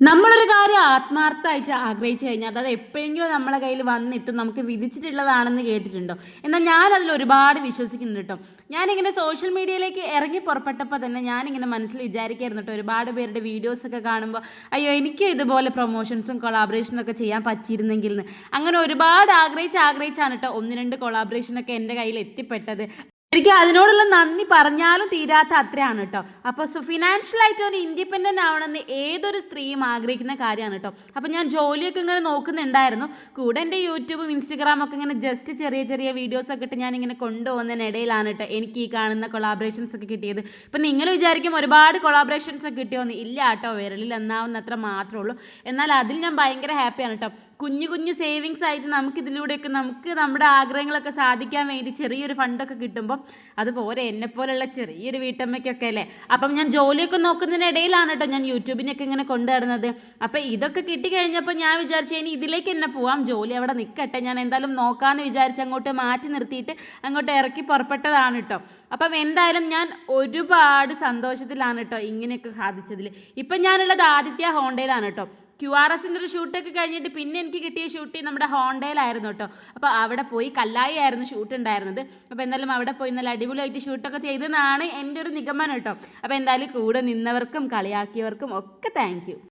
നമ്മളൊരു കാര്യം ആത്മാർത്ഥമായിട്ട് ആഗ്രഹിച്ചു കഴിഞ്ഞാൽ അത് എപ്പോഴെങ്കിലും നമ്മളെ കയ്യിൽ വന്നിട്ട് നമുക്ക് വിധിച്ചിട്ടുള്ളതാണെന്ന് കേട്ടിട്ടുണ്ടോ? എന്നാൽ ഞാൻ അതിൽ ഒരുപാട് വിശ്വസിക്കുന്നുണ്ട് കേട്ടോ. ഞാനിങ്ങനെ സോഷ്യൽ മീഡിയയിലേക്ക് ഇറങ്ങി പുറപ്പെട്ടപ്പോൾ തന്നെ ഞാനിങ്ങനെ മനസ്സിൽ വിചാരിക്കായിരുന്നു കേട്ടോ ഒരുപാട് പേരുടെ വീഡിയോസൊക്കെ കാണുമ്പോൾ അയ്യോ എനിക്ക് ഇതുപോലെ പ്രൊമോഷൻസും കൊളാബറേഷനും ഒക്കെ ചെയ്യാൻ പറ്റിയിരുന്നെങ്കിൽ അങ്ങനെ ഒരുപാട് ആഗ്രഹിച്ച് ആഗ്രഹിച്ചാണ് കേട്ടോ ഒന്ന് രണ്ട് കൊളാബറേഷനൊക്കെ എന്റെ കയ്യിൽ എത്തിപ്പെട്ടത്. എനിക്ക് അതിനോടുള്ള നന്ദി പറഞ്ഞാലും തീരാത്ത അത്രയാണ് കേട്ടോ. അപ്പോൾ സോ ഫിനാൻഷ്യലായിട്ട് ഒരു ഇൻഡിപെൻഡന്റ് ആവണമെന്ന് ഏതൊരു സ്ത്രീയും ആഗ്രഹിക്കുന്ന കാര്യമാണ് കേട്ടോ. അപ്പോൾ ഞാൻ ജോലിയൊക്കെ ഇങ്ങനെ നോക്കുന്നുണ്ടായിരുന്നു. കൂടെ എന്റെ യൂട്യൂബും ഇൻസ്റ്റഗ്രാമും ഒക്കെ ഇങ്ങനെ ജസ്റ്റ് ചെറിയ ചെറിയ വീഡിയോസ് ഒക്കെ ഇട്ട് ഇങ്ങനെ കൊണ്ടുപോകുന്നതിനിടയിലാണ് കേട്ടോ എനിക്ക് ഈ കാണുന്ന കൊളാബറേഷൻസ് ഒക്കെ കിട്ടിയത്. ഇപ്പം നിങ്ങൾ വിചാരിക്കും ഒരുപാട് കൊളാബറേഷൻസ് ഒക്കെ കിട്ടിയോന്ന്. ഇല്ല കേട്ടോ വിരലിൽ എന്നാവുന്ന അത്ര മാത്രമേ ഉള്ളൂ. എന്നാൽ അതിൽ ഞാൻ ഭയങ്കര ഹാപ്പിയാണ് കേട്ടോ. കുഞ്ഞു കുഞ്ഞു സേവിങ്സ് ആയിട്ട് നമുക്ക് ഇതിലൂടെയൊക്കെ നമുക്ക് നമ്മുടെ ആഗ്രഹങ്ങളൊക്കെ സാധിക്കാൻ വേണ്ടി ചെറിയൊരു ഫണ്ടൊക്കെ കിട്ടുമ്പോൾ അതുപോലെ എന്നെ പോലുള്ള ചെറിയൊരു വീട്ടമ്മയ്ക്കൊക്കെ അല്ലേ? അപ്പം ഞാൻ ജോലിയൊക്കെ നോക്കുന്നതിനിടയിലാണ് കേട്ടോ ഞാൻ യൂട്യൂബിനൊക്കെ ഇങ്ങനെ കൊണ്ടുവരുന്നത് അപ്പം ഇതൊക്കെ കിട്ടിക്കഴിഞ്ഞപ്പോൾ ഞാൻ വിചാരിച്ചു ഇനി ഇതിലേക്ക് എന്നെ പോവാം ജോലി അവിടെ നിൽക്കട്ടെ ഞാൻ എന്തായാലും നോക്കാമെന്ന് വിചാരിച്ച് അങ്ങോട്ട് മാറ്റി നിർത്തിയിട്ട് അങ്ങോട്ട് ഇറക്കി പുറപ്പെട്ടതാണ് കേട്ടോ. അപ്പം എന്തായാലും ഞാൻ ഒരുപാട് സന്തോഷത്തിലാണ് കേട്ടോ ഇങ്ങനെയൊക്കെ സാധിച്ചതിൽ ഇപ്പം ഞാനുള്ളത് ആദിത്യ ഹോണ്ടയിലാണ് കേട്ടോ. ക്യു ആർ എസിന്റെ ഒരു ഷൂട്ടൊക്കെ കഴിഞ്ഞിട്ട് പിന്നെ എനിക്ക് കിട്ടിയ ഷൂട്ട് നമ്മുടെ ഹോണ്ടയിലായിരുന്നു കേട്ടോ. അപ്പോൾ അവിടെ പോയി കല്ലായി ആയിരുന്നു ഷൂട്ട് ഉണ്ടായിരുന്നത്. അപ്പോൾ എന്തായാലും അവിടെ പോയി നല്ല അടിപൊളിയായിട്ട് ഷൂട്ടൊക്കെ ചെയ്തെന്നാണ് എന്റെ ഒരു നിഗമനം കേട്ടോ. അപ്പോൾ എന്തായാലും കൂടെ നിന്നവർക്കും കളിയാക്കിയവർക്കും ഒക്കെ താങ്ക്